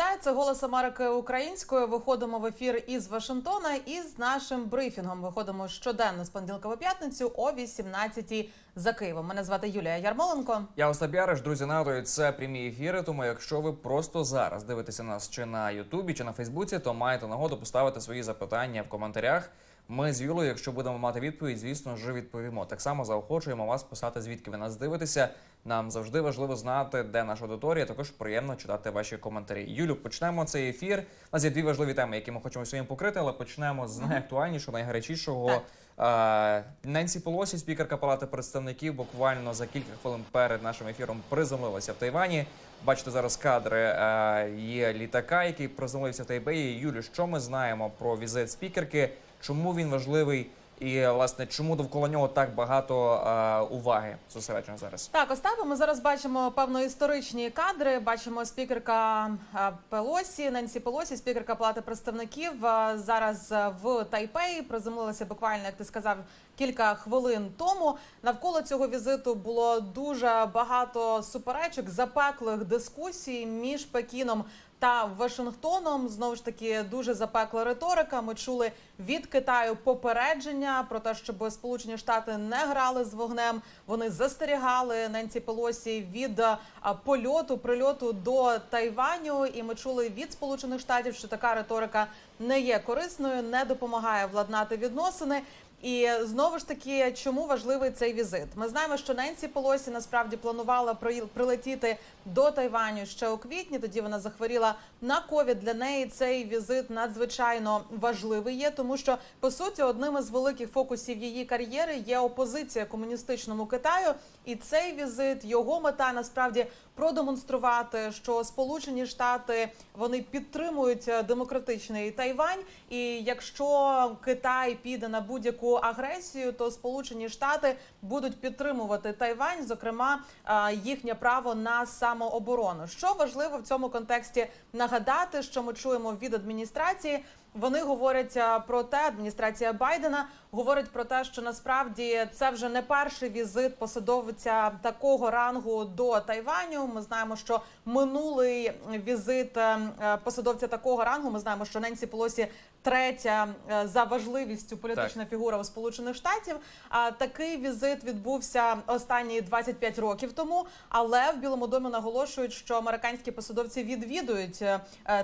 Вітаю! Це голос Америки українською. Виходимо в ефір із Вашингтона і з нашим брифінгом. Виходимо щоденно з понеділка по п'ятницю о 18 за Києвом. Мене звати Юлія Ярмоленко. Я Остап Яриш, друзі, нагадую, це прямі ефіри. Тому якщо ви просто зараз дивитеся нас чи на Ютубі, чи на Фейсбуці, то маєте нагоду поставити свої запитання в коментарях. Ми з Юлою, якщо будемо мати відповідь, звісно ж відповімо. Так само заохочуємо вас писати, звідки ви нас дивитеся. Нам завжди важливо знати, де наша аудиторія. Також приємно читати ваші коментарі. Юлю, почнемо цей ефір. У нас є дві важливі теми, які ми хочемо сьогодні покрити, але почнемо з найактуальнішого, найгарячішого. Ненсі Полосі, спікерка Палати представників, буквально за кілька хвилин перед нашим ефіром приземлилася в Тайвані. Бачите зараз кадри є літака, який приземлився в Тайбеї. Юлю, що ми знаємо про візит спікерки? Чому він важливий? І власне, чому довкола нього так багато е, уваги зосереджено зараз? Так, Остапе, ми зараз бачимо певно історичні кадри. Бачимо спікерка Пелосі, Ненсі Пелосі, спікерка Палати представників. Зараз в Тайпеї приземлилася буквально, як ти сказав, кілька хвилин тому. Навколо цього візиту було дуже багато суперечок, запеклих дискусій між Пекіном. Та Вашингтоном знову ж таки дуже запекла риторика. Ми чули від Китаю попередження про те, щоб Сполучені Штати не грали з вогнем. Вони застерігали Ненсі Пелосі від польоту, прильоту до Тайваню. І ми чули від Сполучених Штатів, що така риторика не є корисною, не допомагає владнати відносини. І знову ж таки, чому важливий цей візит? Ми знаємо, що Ненсі Полосі насправді планувала при- прилетіти до Тайваню ще у квітні. Тоді вона захворіла на ковід. Для неї цей візит надзвичайно важливий є, тому що по суті одним із великих фокусів її кар'єри є опозиція комуністичному Китаю. І цей візит його мета насправді продемонструвати, що Сполучені Штати вони підтримують е, демократичний Тайвань. І якщо Китай піде на будь-яку агресію, то Сполучені Штати будуть підтримувати Тайвань, зокрема їхнє право на самооборону. Що важливо в цьому контексті нагадати, що ми чуємо від адміністрації. Вони говорять е, про те, адміністрація Байдена говорить про те, що насправді це вже не перший візит посадовця такого рангу до Тайваню. Ми знаємо, що минулий візит е, е, посадовця такого рангу. Ми знаємо, що Ненсі Полосі третя за важливістю політична фігура у Сполучених Штатів. А такий візит відбувся останні 25 років тому. Але в Білому домі наголошують, що американські посадовці відвідують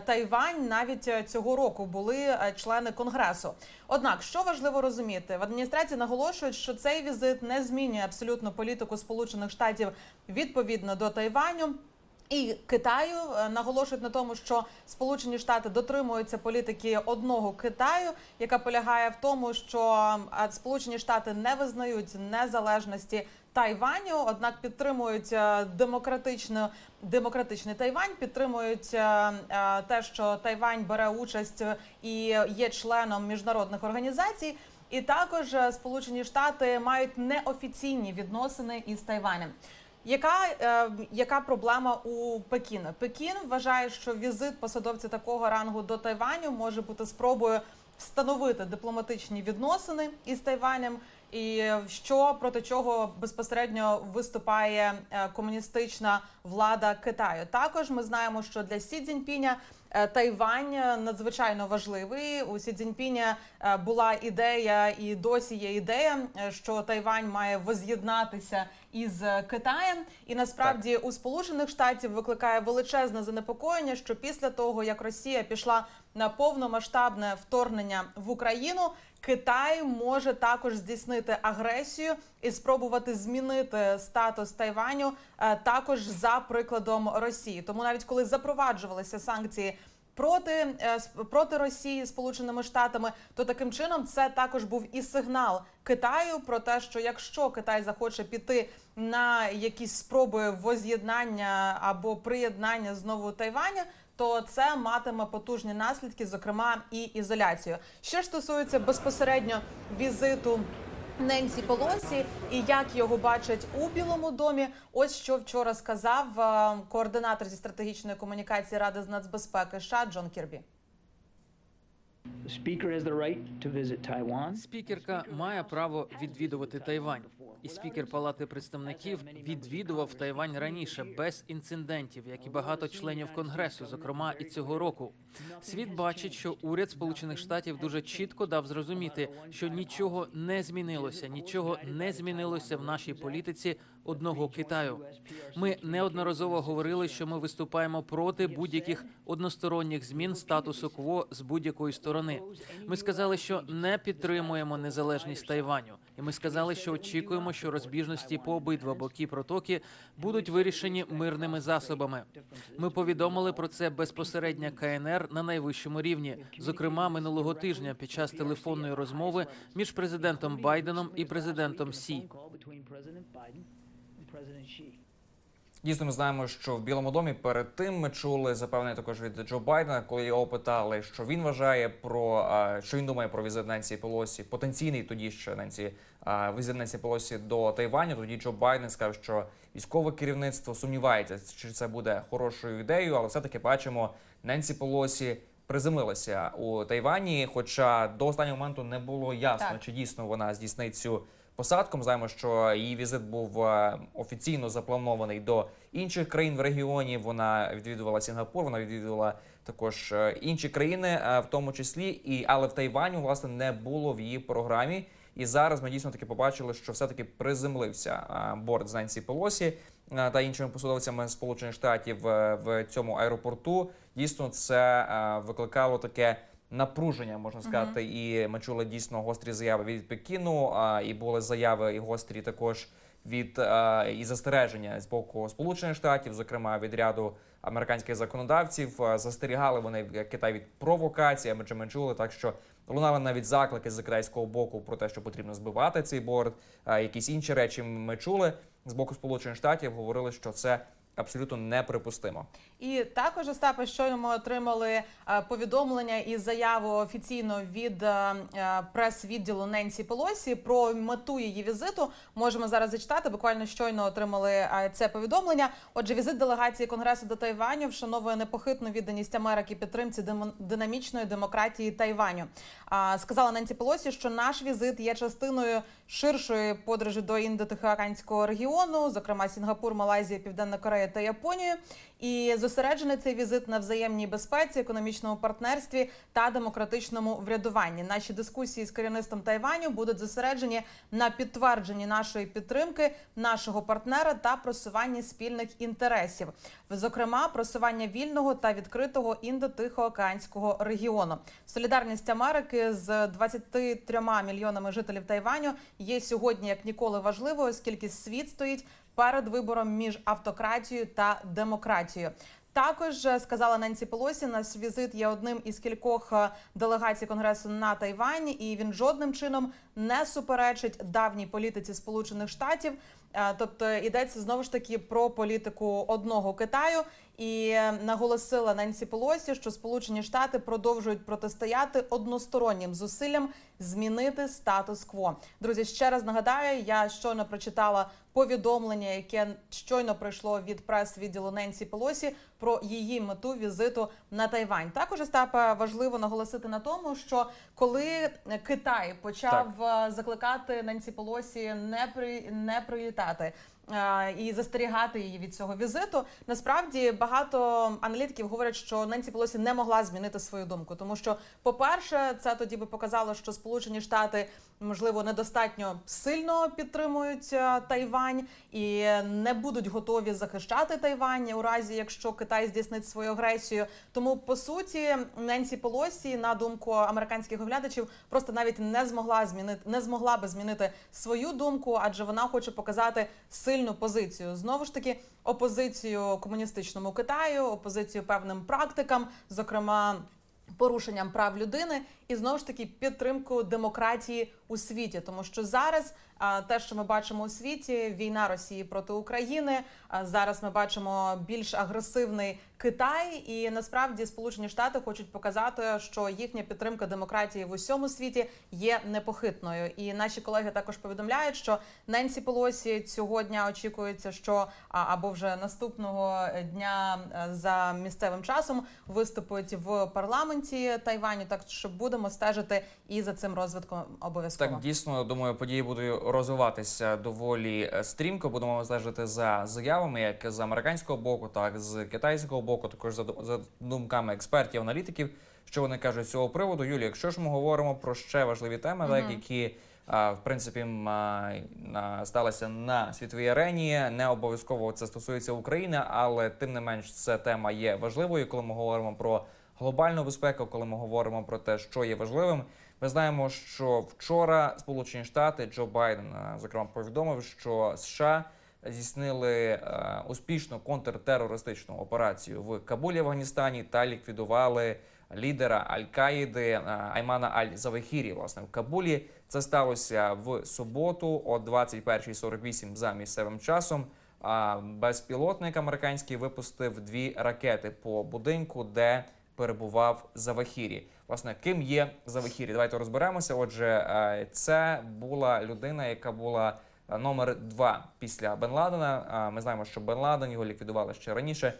Тайвань навіть цього року. Були е, члени конгресу. Однак, що важливо розуміти, в адміністрації наголошують, що цей візит не змінює абсолютно політику Сполучених Штатів відповідно до Тайваню. І Китаю е, наголошують на тому, що Сполучені Штати дотримуються політики одного Китаю, яка полягає в тому, що е, Сполучені Штати не визнають незалежності Тайваню, однак підтримують е, демократично демократичний Тайвань, підтримують е, е, те, що Тайвань бере участь і є членом міжнародних організацій. І також Сполучені Штати мають неофіційні відносини із Тайванем. Яка, е, яка проблема у Пекіна? Пекін вважає, що візит посадовця такого рангу до Тайваню може бути спробою встановити дипломатичні відносини із Тайванем, і що проти чого безпосередньо виступає е, комуністична влада Китаю. Також ми знаємо, що для Сі Цзіньпіня е, Тайвань е, надзвичайно важливий. У Сі Цзіньпіня була ідея, і досі є ідея, що Тайвань має воз'єднатися із Китаєм. І насправді у Сполучених Штатів викликає величезне занепокоєння, що після того як Росія пішла на повномасштабне вторгнення в Україну. Китай може також здійснити агресію і спробувати змінити статус Тайваню е, також за прикладом Росії. Тому навіть коли запроваджувалися санкції проти, е, проти Росії Сполученими Штатами, то таким чином це також був і сигнал Китаю про те, що якщо Китай захоче піти на якісь спроби воз'єднання або приєднання знову Тайваня. То це матиме потужні наслідки, зокрема і ізоляцію. Що ж стосується безпосередньо візиту Ненсі Пелосі і як його бачать у Білому домі. Ось що вчора сказав е, координатор зі стратегічної комунікації Ради з нацбезпеки США Джон Кірбі. Спікерка має право відвідувати Тайвань. І спікер Палати представників відвідував Тайвань раніше без інцидентів, як і багато членів конгресу, зокрема і цього року. Світ бачить, що уряд Сполучених Штатів дуже чітко дав зрозуміти, що нічого не змінилося, нічого не змінилося в нашій політиці одного Китаю. Ми неодноразово говорили, що ми виступаємо проти будь-яких односторонніх змін статусу кво з будь-якої сторони. Ми сказали, що не підтримуємо незалежність Тайваню, і ми сказали, що очікуємо, що розбіжності по обидва боки протоки будуть вирішені мирними засобами. Ми повідомили про це безпосередньо КНР на найвищому рівні, зокрема минулого тижня під час телефонної розмови між президентом Байденом і президентом Сі. Дійсно, ми знаємо, що в Білому домі перед тим ми чули запевнення також від Джо Байдена, коли його питали, що він вважає про що він думає про візит Ненсі Пелосі, потенційний тоді ще Ненсі візит Ненсі Пелосі до Тайваню. Тоді Джо Байден сказав, що військове керівництво сумнівається, чи це буде хорошою ідеєю, але все таки бачимо, Ненсі Пелосі приземлилася у Тайвані. Хоча до останнього моменту не було ясно, Так. чи дійсно вона здійснить цю посадку. Ми знаємо, що її візит був е, офіційно запланований до інших країн в регіоні. Вона відвідувала Сінгапур, вона відвідувала також е, інші країни, е, в тому числі, і але в Тайвані власне не було в її програмі. І зараз ми дійсно таки побачили, що все-таки приземлився е, борт з Ненсі Пелосі та іншими посадовцями Сполучених Штатів в цьому аеропорту. Дійсно, це викликало таке напруження, можна сказати. І ми чули дійсно гострі заяви від Пекіну, а і були заяви і гострі також від е, і застереження з боку Сполучених Штатів, зокрема від ряду американських законодавців. Застерігали вони Китай від провокації. Ми ми чули так, що лунали навіть заклики з китайського боку про те, що потрібно збивати цей борт. Якісь інші речі ми чули з боку Сполучених Штатів. Говорили, що це абсолютно неприпустимо. І також Остапе, щойно ми отримали е, повідомлення і заяву офіційно від е, е, прес-відділу Ненсі Пелосі про мету її візиту. Можемо зараз зачитати. Буквально щойно отримали це повідомлення. Отже, візит делегації Конгресу до Тайваню вшановує непохитну відданість Америки підтримці динамічної демократії Тайваню. Сказала Ненсі Пелосі, що наш візит є частиною ширшої подорожі до індотихоокеанського регіону, зокрема Сінгапур, Малайзія, Південна Корея та Японію. І зосереджений цей візит на взаємній безпеці, економічному партнерстві та демократичному врядуванні. Наші дискусії з керівництвом Тайваню будуть зосереджені на підтвердженні нашої підтримки, нашого партнера та просуванні спільних інтересів, зокрема просування вільного та відкритого індотихоокеанського регіону. Солідарність Америки з 23 мільйонами жителів Тайваню є сьогодні як ніколи важливою, оскільки світ стоїть перед вибором між автократією та демократією. Також е, сказала Ненсі Пелосі, наш візит є одним із кількох е, делегацій конгресу на Тайвані, і він жодним чином не суперечить давній політиці Сполучених Штатів. Е, Тобто йдеться знову ж таки про політику одного Китаю. І е, наголосила Ненсі Пелосі, що Сполучені Штати продовжують протистояти одностороннім зусиллям змінити статус-кво. Друзі, ще раз нагадаю, я щойно прочитала повідомлення, яке щойно прийшло від прес-відділу Ненсі Пелосі про її мету візиту на Тайвань. Також Остапе, важливо наголосити на тому, що коли Китай почав е, закликати Ненсі Пелосі не при не прилітати. Е, І застерігати її від цього візиту. Насправді багато аналітиків говорять, що Ненсі Пелосі не могла змінити свою думку, тому що, по-перше, це тоді би показало, що Сполучені Штати можливо недостатньо сильно підтримують е, Тайвань і не будуть готові захищати Тайвань у разі, якщо Китай здійснить свою агресію. Тому по суті Ненсі Пелосі, на думку американських оглядачів, просто навіть не змогла змінити, не змогла би змінити свою думку, адже вона хоче показати сильну позицію. Знову ж таки, опозицію комуністичному Китаю, опозицію певним практикам, зокрема. Порушенням прав людини і знову ж таки підтримку демократії у світі, тому що зараз те, що ми бачимо у світі, війна Росії проти України. А зараз ми бачимо більш агресивний Китай, і насправді Сполучені Штати хочуть показати, що їхня підтримка демократії в усьому світі є непохитною. І наші колеги також повідомляють, що Ненсі Пелосі цього дня очікується, що або вже наступного дня за місцевим часом виступить в парламенті Тайваню. Так що будемо стежити і за цим розвитком обов'язково. Так, дійсно, думаю, події будуть розвиватися доволі е, стрімко. Будемо стежити за заявами, як з американського боку, так з китайського боку, також за, ду- за думками експертів, аналітиків. Що вони кажуть з цього приводу? Юлі, якщо ж ми говоримо про ще важливі теми, так які а, в принципі сталися на світовій арені, не обов'язково це стосується України, але тим не менш це тема є важливою, коли ми говоримо про глобальну безпеку, коли ми говоримо про те, що є важливим. Ми знаємо, що вчора Сполучені Штати Джо Байден е, зокрема повідомив, що США здійснили е, успішну контртерористичну операцію в Кабулі, Афганістані та ліквідували лідера Аль-Каїди е, Аймана Аль-Завахірі. Власне в Кабулі це сталося в суботу о 21.48 за місцевим часом. А безпілотник американський випустив дві ракети по будинку, де перебував Завахірі. Власне, ким є Завахірі? Давайте розберемося. Отже, е, це була людина, яка була е, номер два після Бен Ладена. Е, Ми знаємо, що Бен Ладен його ліквідували ще раніше.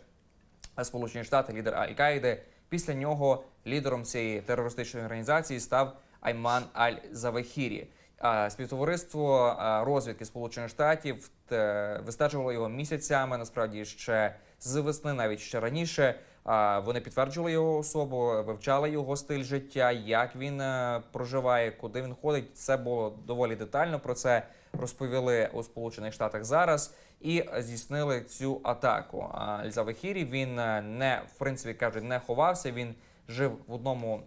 Сполучені Штати, лідер Аль-Каїди. Після нього лідером цієї терористичної організації став Айман Аль-Завахірі. Співтовариство розвідки Сполучених Штатів те, вистежувало його місяцями. Насправді ще з весни, навіть ще раніше. Вони підтверджували його особу, вивчали його стиль життя, як він е, проживає, куди він ходить. Це було доволі детально. Про це розповіли у Сполучених Штатах зараз і здійснили цю атаку. Аль-Завахірі він е, не в принципі кажуть, не ховався. Він жив в одному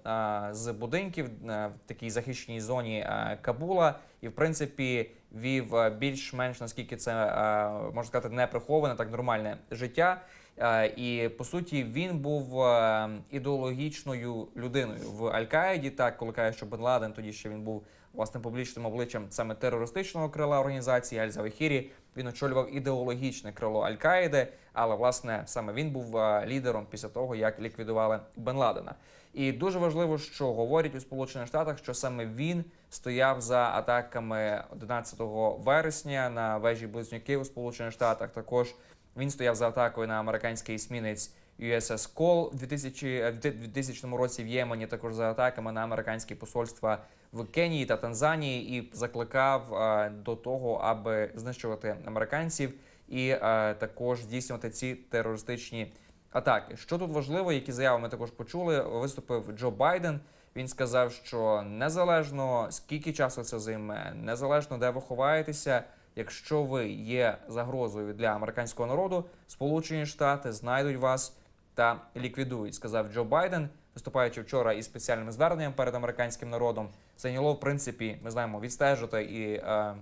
з будинків е, в такій захищеній зоні е, Кабула, і в принципі вів е, більш-менш наскільки це е, можна сказати не приховане, так нормальне життя. Е, І по суті він був е, ідеологічною людиною в Аль-Каїді. Так, коли каже, що Бен Ладен, тоді ще він був власним публічним обличчям саме терористичного крила організації Аль-Завахірі. Він очолював ідеологічне крило Аль-Каїди, але власне саме він був е, лідером після того, як ліквідували Бен Ладена. І дуже важливо, що говорять у Сполучених Штатах, що саме він стояв за атаками 11 вересня на вежі близнюки у Сполучених Штатах. Також він стояв за атакою на американський есмінець USS Cole в 2000, в 2000 році в Ємені. Також за атаками на американські посольства в Кенії та Танзанії і закликав е, до того, аби знищувати американців і е, також здійснювати ці терористичні атаки. Що тут важливо, які заяви ми також почули. Виступив Джо Байден. Він сказав, що незалежно скільки часу це займе, незалежно де ви ховаєтеся, якщо ви є загрозою для американського народу, Сполучені Штати знайдуть вас та ліквідують, сказав Джо Байден, виступаючи вчора із спеціальним зверненням перед американським народом. Зайняло, в принципі, ми знаємо, відстежити і е,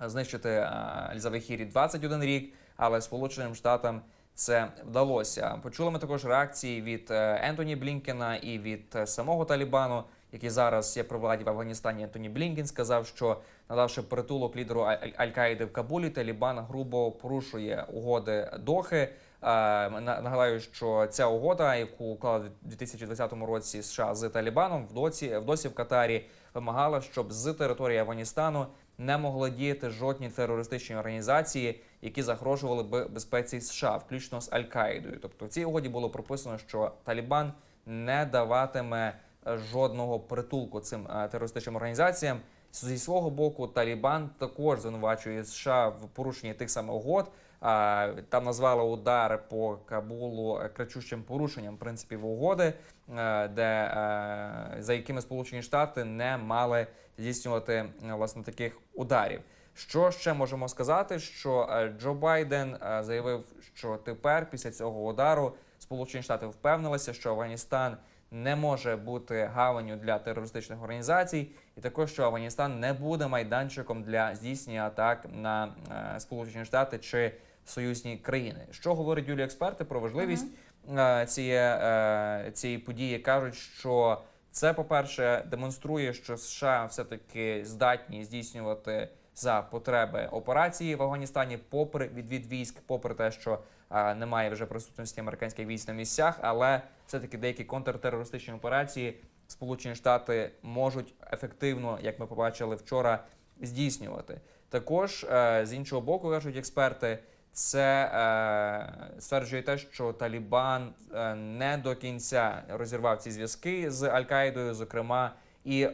знищити е, Альзавехірі 21 рік, але Сполученим Штатам це вдалося. Почули ми також реакції від е, Ентоні Блінкена і від е, самого Талібану, який зараз є при владі в Афганістані. Ентоні Блінкен сказав, що надавши притулок лідеру Аль- Аль-Каїди в Кабулі, Талібан грубо порушує угоди Дохи. Е, на- Нагадаю, що ця угода, яку уклали в 2020 році США з Талібаном, в доці в досі в Катарі вимагала, щоб з території Афганістану не могли діяти жодні терористичні організації, які загрожували би безпеці США, включно з Аль-Каїдою. Тобто в цій угоді було прописано, що Талібан не даватиме жодного притулку цим е, терористичним організаціям. Зі свого боку, Талібан також звинувачує США в порушенні тих самих угод. Там назвали удар по Кабулу кричущим порушенням принципів угоди, е, де е, за якими Сполучені Штати не мали здійснювати власне таких ударів. Що ще можемо сказати? Що Джо Байден заявив, що тепер, після цього удару, Сполучені Штати впевнилися, що Афганістан не може бути гаванню для терористичних організацій, і також що Афганістан не буде майданчиком для здійснення атак на е, Сполучені Штати чи союзні країни. Що говорять юлі експерти про важливість е, цієї, е, цієї події? кажуть, що це, по-перше, демонструє, що США все-таки здатні здійснювати за потреби операції в Афганістані, попри відвід військ, попри те, що а, немає вже присутності американських військ на місцях, але все-таки деякі контртерористичні операції Сполучені Штати можуть ефективно, як ми побачили вчора, здійснювати. Також е, з іншого боку, кажуть експерти, це е, стверджує те, що Талібан е, не до кінця розірвав ці зв'язки з Аль-Каїдою, зокрема, і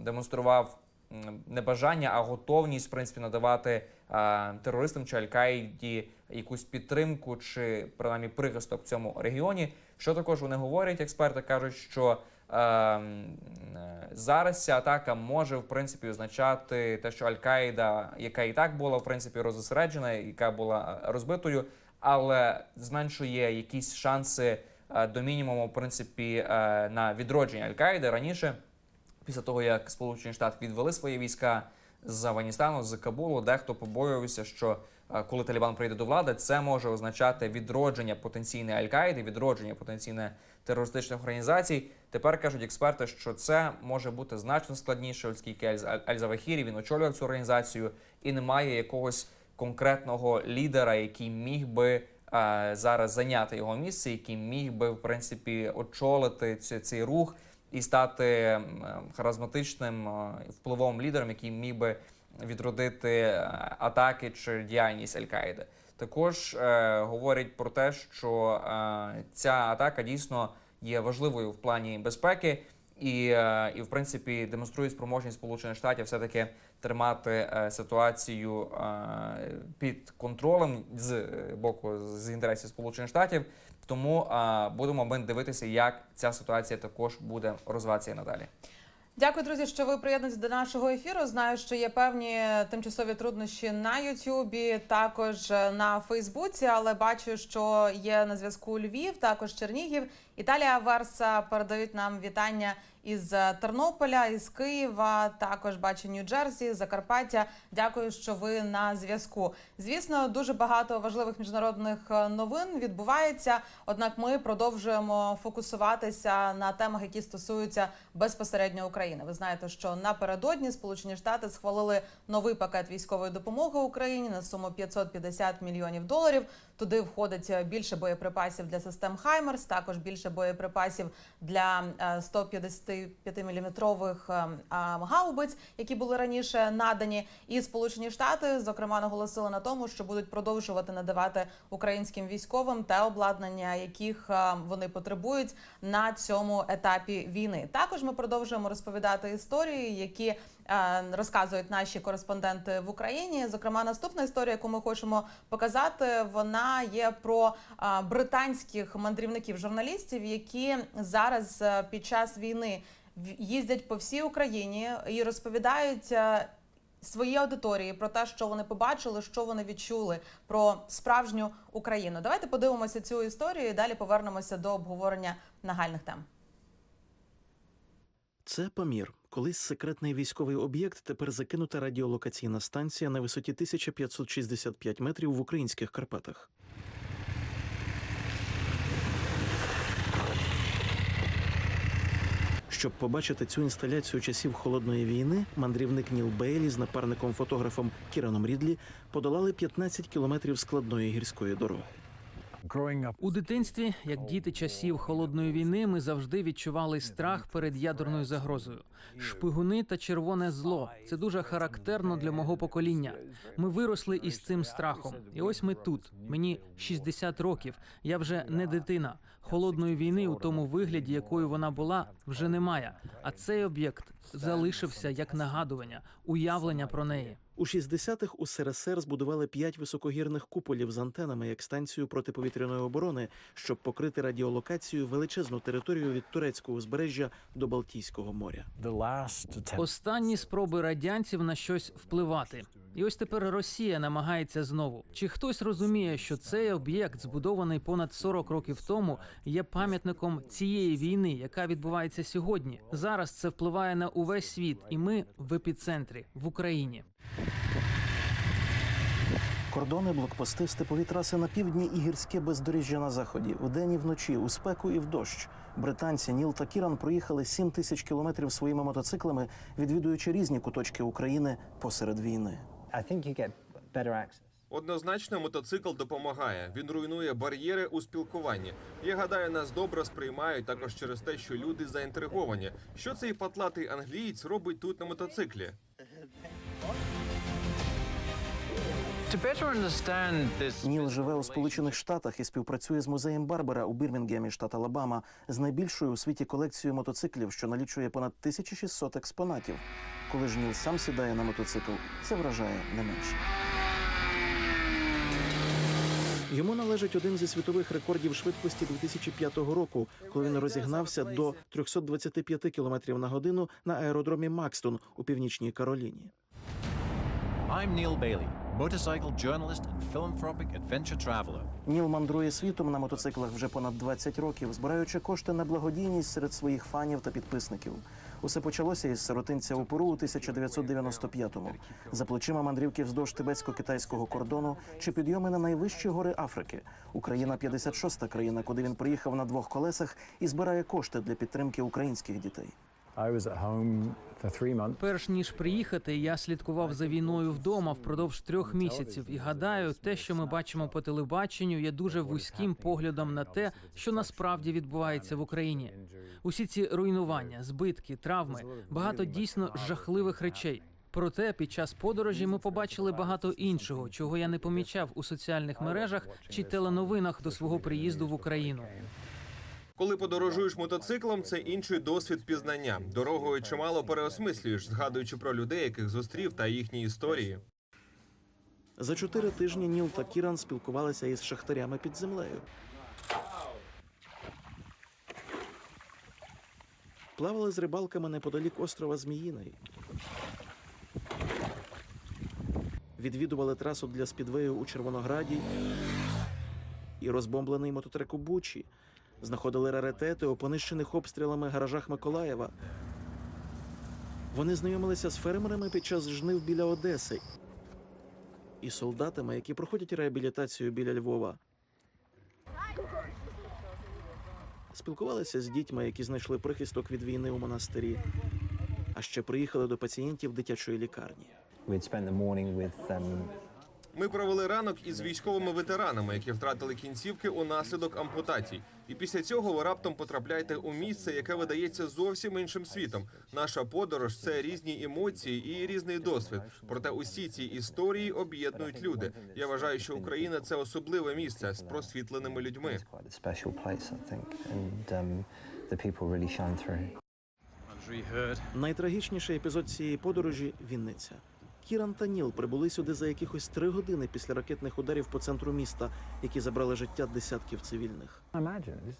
демонстрував м, небажання, а готовність в принципі надавати терористам чи Аль-Каїді якусь підтримку чи принаймні прихисток в цьому регіоні. Що також вони говорять, експерти кажуть, що е, е, зараз ця атака може в принципі означати те, що Аль-Каїда, яка і так була в принципі розосереджена, яка була е, розбитою, але зменшує якісь шанси е, до мінімуму, в принципі, е, на відродження Аль-Каїди раніше, після того як Сполучені Штати відвели свої війська з Афганістану, з Кабулу, дехто побоювався, що коли Талібан прийде до влади, це може означати відродження потенційне Аль-Каїди, відродження потенційне терористичних організацій. Тепер кажуть експерти, що це може бути значно складніше, оскільки Аль- Аль-Завахірі він очолював цю організацію і немає якогось конкретного лідера, який міг би зараз зайняти його місце, який міг би в принципі очолити ці- цей рух і стати м, е, харизматичним впливовим лідером, який міг би відродити е, атаки чи діяльність Аль-Каїди. Також е, говорять про те, що е, ця атака дійсно є важливою в плані безпеки, і, е, і в принципі демонструє спроможність Сполучених Штатів все таки тримати е, ситуацію е, під контролем з е, боку з інтересів Сполучених Штатів. Тому е, будемо ми дивитися, як ця ситуація також буде розвиватися надалі. Дякую, друзі, що ви приєднуєтесь до нашого ефіру. Знаю, що є певні тимчасові труднощі на Ютубі, також на Фейсбуці, але бачу, що є на зв'язку Львів, також Чернігів. Італія Верса передають нам вітання із Тернополя, із Києва. Також бачу Нью-Джерсі, Закарпаття. Дякую, що ви на зв'язку. Звісно, дуже багато важливих міжнародних е, новин відбувається. Однак ми продовжуємо фокусуватися на темах, які стосуються безпосередньо України. Ви знаєте, що напередодні Сполучені Штати схвалили новий пакет військової допомоги Україні на суму 550 мільйонів доларів. Туди входить е, більше боєприпасів для систем Хаймерс, також більше боєприпасів для 155-мм гаубиць, які були раніше надані. І Сполучені Штати зокрема наголосили на тому, що будуть продовжувати надавати українським військовим те обладнання, яких е, вони потребують на цьому етапі війни. Також ми продовжуємо розповідати історії, які е, розказують наші кореспонденти в Україні. Зокрема, наступна історія, яку ми хочемо показати, вона є про е, британських мандрівників журналістів, які зараз е, під час війни їздять по всій Україні і розповідають. е, Свої аудиторії про те, що вони побачили, що вони відчули про справжню Україну. Давайте подивимося цю історію і далі повернемося до обговорення нагальних тем. Це Памір. Колись секретний військовий об'єкт, тепер закинута радіолокаційна станція на висоті 1565 метрів в українських Карпатах. Щоб побачити цю інсталяцію часів холодної війни, мандрівник Ніл Бейлі з напарником фотографом Кіраном Рідлі подолали 15 кілометрів складної гірської дороги. У дитинстві, як діти часів холодної війни, ми завжди відчували страх перед ядерною загрозою. Шпигуни та червоне зло це дуже характерно для мого покоління. Ми виросли із цим страхом, і ось ми тут. Мені 60 років. Я вже не дитина. Холодної війни у тому вигляді, якою вона була, вже немає. А цей об'єкт залишився як нагадування, уявлення про неї. У 60-х у СРСР збудували п'ять високогірних куполів з антенами як станцію протиповітряної оборони, щоб покрити радіолокацію величезну територію від турецького узбережжя до Балтійського моря. Останні спроби радянців на щось впливати. І ось тепер Росія намагається знову. Чи хтось розуміє, що цей об'єкт, збудований понад 40 років тому, є пам'ятником цієї війни, яка відбувається сьогодні? Зараз це впливає на увесь світ, і ми в епіцентрі в Україні. Кордони, блокпости, степові траси на півдні і гірське бездоріжжя на заході. Вдень і вночі, у спеку і в дощ. Британці Ніл та Кіран проїхали 7 тисяч кілометрів своїми мотоциклами, відвідуючи різні куточки України посеред війни. I think you get better access. Однозначно, мотоцикл допомагає. Він руйнує бар'єри у спілкуванні. Я гадаю, нас добре сприймають також через те, що люди заінтриговані. Що цей патлатий англієць робить тут на мотоциклі? Ніл живе у Сполучених Штатах і співпрацює з музеєм Барбера у Бірмінгемі, штат Алабама, з найбільшою у світі колекцією мотоциклів, що налічує понад 1600 експонатів. Коли ж Ніл сам сідає на мотоцикл, це вражає не менше. Йому належить один зі світових рекордів швидкості 2005 року, коли він розігнався до 325 км на годину на аеродромі Макстон у північній Кароліні. I'm Neil Bailey, motorcycle journalist and philanthropic adventure traveler. Ніл мандрує світом на мотоциклах вже понад 20 років, збираючи кошти на благодійність серед своїх фанів та підписників. Усе почалося із сиротинця у Перу у 1995-му. За плечима мандрівки вздовж тибетсько-китайського кордону чи підйоми на найвищі гори Африки. Україна 56-та країна, куди він приїхав на двох колесах і збирає кошти для підтримки українських дітей. Перш ніж приїхати, я слідкував за війною вдома впродовж трьох місяців. І гадаю, те, що ми бачимо по телебаченню, є дуже вузьким поглядом на те, що насправді відбувається в Україні. Усі ці руйнування, збитки, травми, багато дійсно жахливих речей. Проте під час подорожі ми побачили багато іншого, чого я не помічав у соціальних мережах чи теленовинах до свого приїзду в Україну. Коли подорожуєш мотоциклом, це інший досвід пізнання. Дорогою чимало переосмислюєш, згадуючи про людей, яких зустрів та їхні історії. За чотири тижні Ніл та Кіран спілкувалися із шахтарями під землею. Плавали з рибалками неподалік острова Зміїний. Відвідували трасу для спідвею у Червонограді і розбомблений мототрек у Бучі. Знаходили раритети у понищених обстрілами гаражах Миколаєва. Вони знайомилися з фермерами під час жнив біля Одеси і солдатами, які проходять реабілітацію біля Львова. Спілкувалися з дітьми, які знайшли прихисток від війни у монастирі. А ще приїхали до пацієнтів дитячої лікарні. Ми провели ранок із військовими ветеранами, які втратили кінцівки унаслідок ампутацій. І після цього ви раптом потрапляєте у місце, яке видається зовсім іншим світом. Наша подорож це різні емоції і різний досвід. Проте усі ці історії об'єднують люди. Я вважаю, що Україна це особливе місце з просвітленими людьми. um. Найтрагічніший епізод цієї подорожі Вінниця. Кіран та Ніл прибули сюди за якихось три години після ракетних ударів по центру міста, які забрали життя десятків цивільних.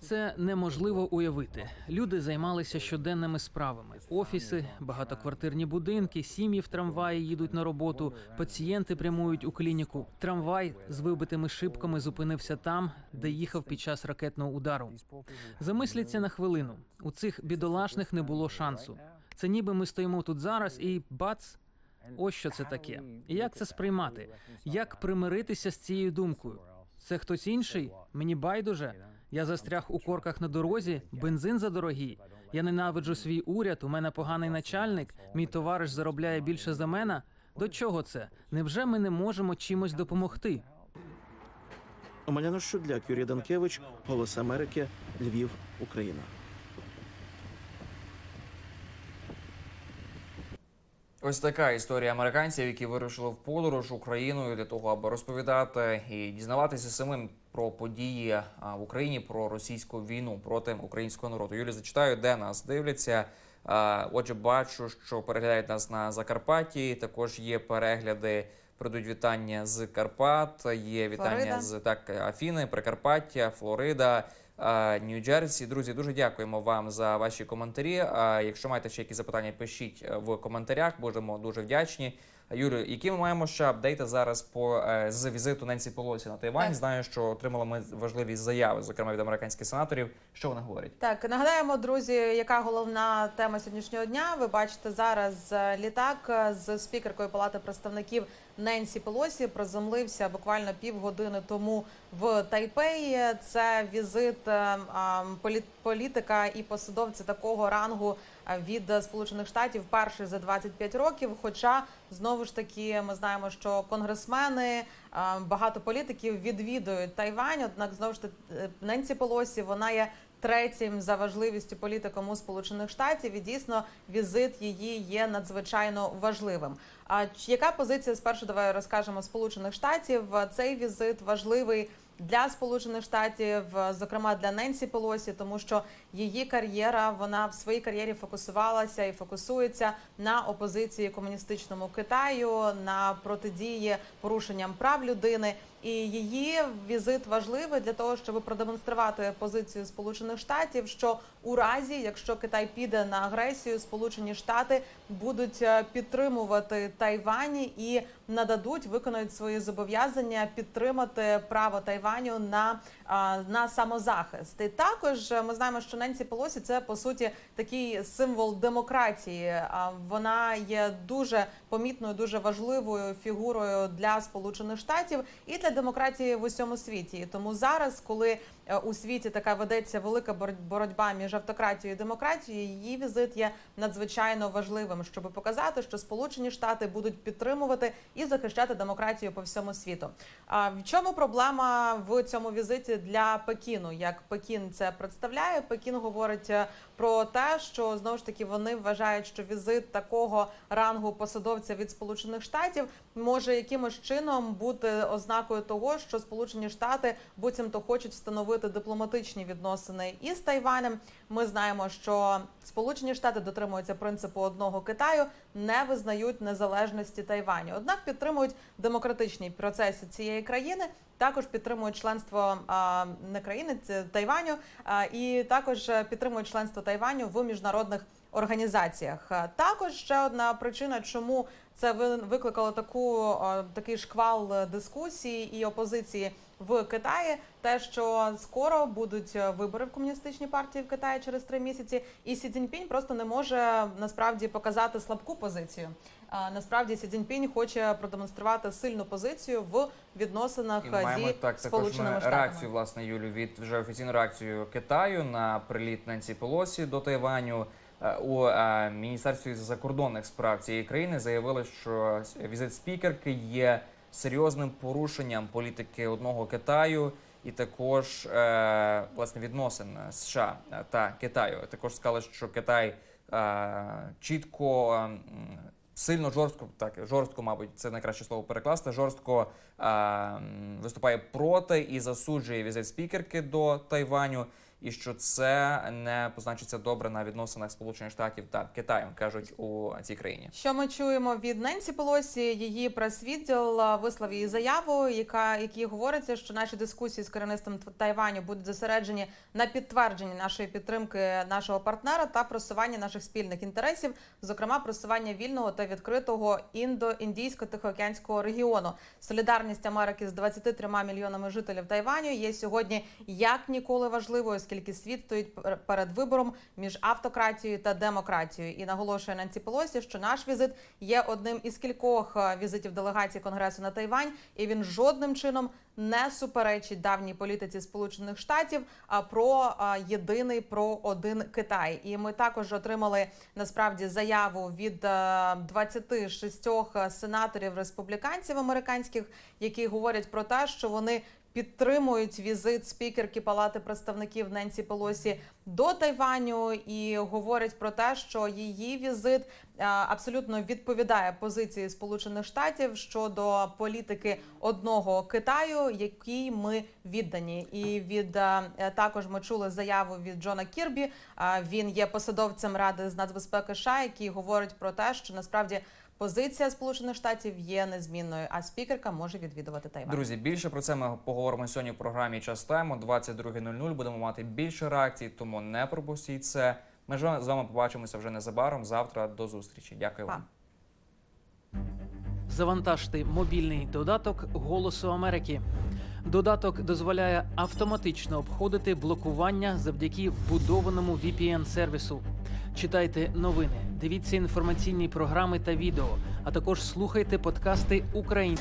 Це неможливо уявити. Люди займалися щоденними справами: офіси, багатоквартирні будинки, сім'ї в трамваї їдуть на роботу, пацієнти прямують у клініку. Трамвай з вибитими шибками зупинився там, де їхав під час ракетного удару. Замисліться на хвилину. У цих бідолашних не було шансу. Це ніби ми стоїмо тут зараз і бац. Ось що це таке. І як це сприймати? Як примиритися з цією думкою? Це хтось інший? Мені байдуже. Я застряг у корках на дорозі, бензин задорогий. Я ненавиджу свій уряд. У мене поганий начальник. Мій товариш заробляє більше за мене. До чого це? Невже ми не можемо чимось допомогти? Омеляна Щудляк, Юрій Данкевич, Голос Америки, Львів, Україна. Ось така історія американців, які вирушили в подорож Україною для того, аби розповідати і дізнаватися самим про події в Україні, про російську війну проти українського народу. Юлі, зачитаю, де нас дивляться. Отже, бачу, що переглядають нас на Закарпатті. Також є перегляди. Придуть вітання з Карпат, є вітання Флорида. з так Афіни, Прикарпаття, Флорида. А, Нью-Джерсі. Друзі, дуже дякуємо вам за ваші коментарі. Якщо маєте ще якісь запитання, пишіть е, в коментарях. Будемо дуже вдячні. Юрію, які ми маємо ще апдейти зараз по е, з візиту Ненсі Полосі на Тайвань? Так. Знаю, що отримали ми важливі заяви, зокрема від американських сенаторів. Що вони говорять? Так, нагадаємо, друзі, яка головна тема сьогоднішнього дня. Ви бачите зараз е, літак е, з спікеркою Палати представників Ненсі Пелосі приземлився буквально півгодини тому в Тайпеї. Це візит політика і посадовця такого рангу від е, Сполучених Штатів перший за 25 років. Хоча знову ж таки ми знаємо, що конгресмени е, багато політиків відвідують Тайвань. Однак знову ж таки е, Ненсі Пелосі вона є третім за важливістю політиком у Сполучених Штатів, і дійсно візит її є надзвичайно важливим. А яка позиція спершу? Давай розкажемо Сполучених Штатів. Цей візит важливий. Для сполучених штатів, зокрема для Ненсі Пелосі, тому що її кар'єра вона в своїй кар'єрі фокусувалася і фокусується на опозиції комуністичному Китаю, на протидії порушенням прав людини. І її візит важливий для того, щоб продемонструвати позицію Сполучених Штатів, що у разі, якщо Китай піде на агресію, Сполучені Штати будуть е, підтримувати Тайвань і нададуть, виконають свої зобов'язання підтримати право Тайваню на, на самозахист. І також е, ми знаємо, що Ненсі Пелосі це по суті такий символ демократії. Вона є дуже помітною, дуже важливою фігурою для Сполучених Штатів і для демократії в усьому світі. Тому зараз, коли у світі така ведеться велика бор- боротьба між автократією і демократією, її візит є надзвичайно важливим, щоб показати, що Сполучені Штати будуть підтримувати і захищати демократію по всьому світу. А в чому проблема в цьому візиті для Пекіну? Як Пекін це представляє? Пекін говорить е, про те, що знову ж таки вони вважають, що візит такого рангу посадовця від Сполучених Штатів може якимось чином бути ознакою того, що Сполучені Штати буцімто хочуть встановити дипломатичні відносини із Тайванем. Ми знаємо, що Сполучені Штати дотримуються принципу одного Китаю, не визнають незалежності Тайваню. Однак підтримують демократичні процеси цієї країни. Також підтримують членство а, не країни Тайваню, а, і також підтримують членство Тайваню в міжнародних організаціях. Також ще одна причина, чому це ви- викликало таку такий шквал дискусії і опозиції в Китаї, те, що скоро будуть е, вибори в комуністичній партії в Китаї через три місяці, і Сі Цзіньпінь просто не може насправді показати слабку позицію. Насправді Сі Цзіньпінь хоче продемонструвати сильну позицію в відносинах І маємо зі так також сполученими ми штатами. реакцію, власне, Юлю, від вже офіційну реакцію Китаю на приліт Ненсі Пелосі до Тайваню. Е, У е, міністерстві закордонних справ цієї країни заявили, що візит спікерки є серйозним порушенням політики одного Китаю і також е, власне відносин США та Китаю. Також сказали, що Китай е, чітко. е, Сильно жорстко, так жорстко, мабуть, це найкраще слово перекласти. Жорстко м, виступає проти і засуджує візит спікерки до Тайваню, і що це не позначиться добре на відносинах Сполучених Штатів та Китаю, кажуть у цій країні. Що ми чуємо від Ненсі Пелосі? Її прес-відділ а, висловив її заяву, яка які говориться, що наші дискусії з керівництвом Тайваню будуть зосереджені на підтвердженні нашої підтримки нашого партнера та просування наших спільних інтересів, зокрема просування вільного та відкритого індо-індійсько-тихоокеанського регіону. Солідарність Америки з 23 мільйонами жителів Тайваню є сьогодні як ніколи важливою, оскільки світ стоїть пер- перед вибором між автократією та демократією. І наголошує Ненсі Пелосі, що наш візит є одним із кількох е, візитів делегації Конгресу на Тайвань, і він жодним чином не суперечить давній політиці Сполучених Штатів а про а, єдиний про один Китай. І ми також отримали насправді заяву від е, 26 сенаторів республіканців американських, які говорять про те, що вони підтримують візит спікерки Палати представників Ненсі Пелосі до Тайваню і говорять про те, що її візит е, абсолютно відповідає позиції Сполучених Штатів щодо політики одного Китаю, якій ми віддані. І від е, також ми чули заяву від Джона Кірбі. Е, Він є посадовцем ради з нацбезпеки США, який говорить про те, що насправді. Позиція Сполучених Штатів є незмінною, а спікерка може відвідувати Тайвань. Друзі, більше про це ми поговоримо сьогодні в програмі Час Тайм о 22.00. Будемо мати більше реакцій, тому не пропустіть це. Ми ж з вами побачимося вже незабаром. Завтра до зустрічі. Дякую вам. Завантажте мобільний додаток Голосу Америки. Додаток дозволяє автоматично обходити блокування завдяки вбудованому VPN-сервісу. Читайте новини, дивіться інформаційні програми та відео, а також слухайте подкасти Україн.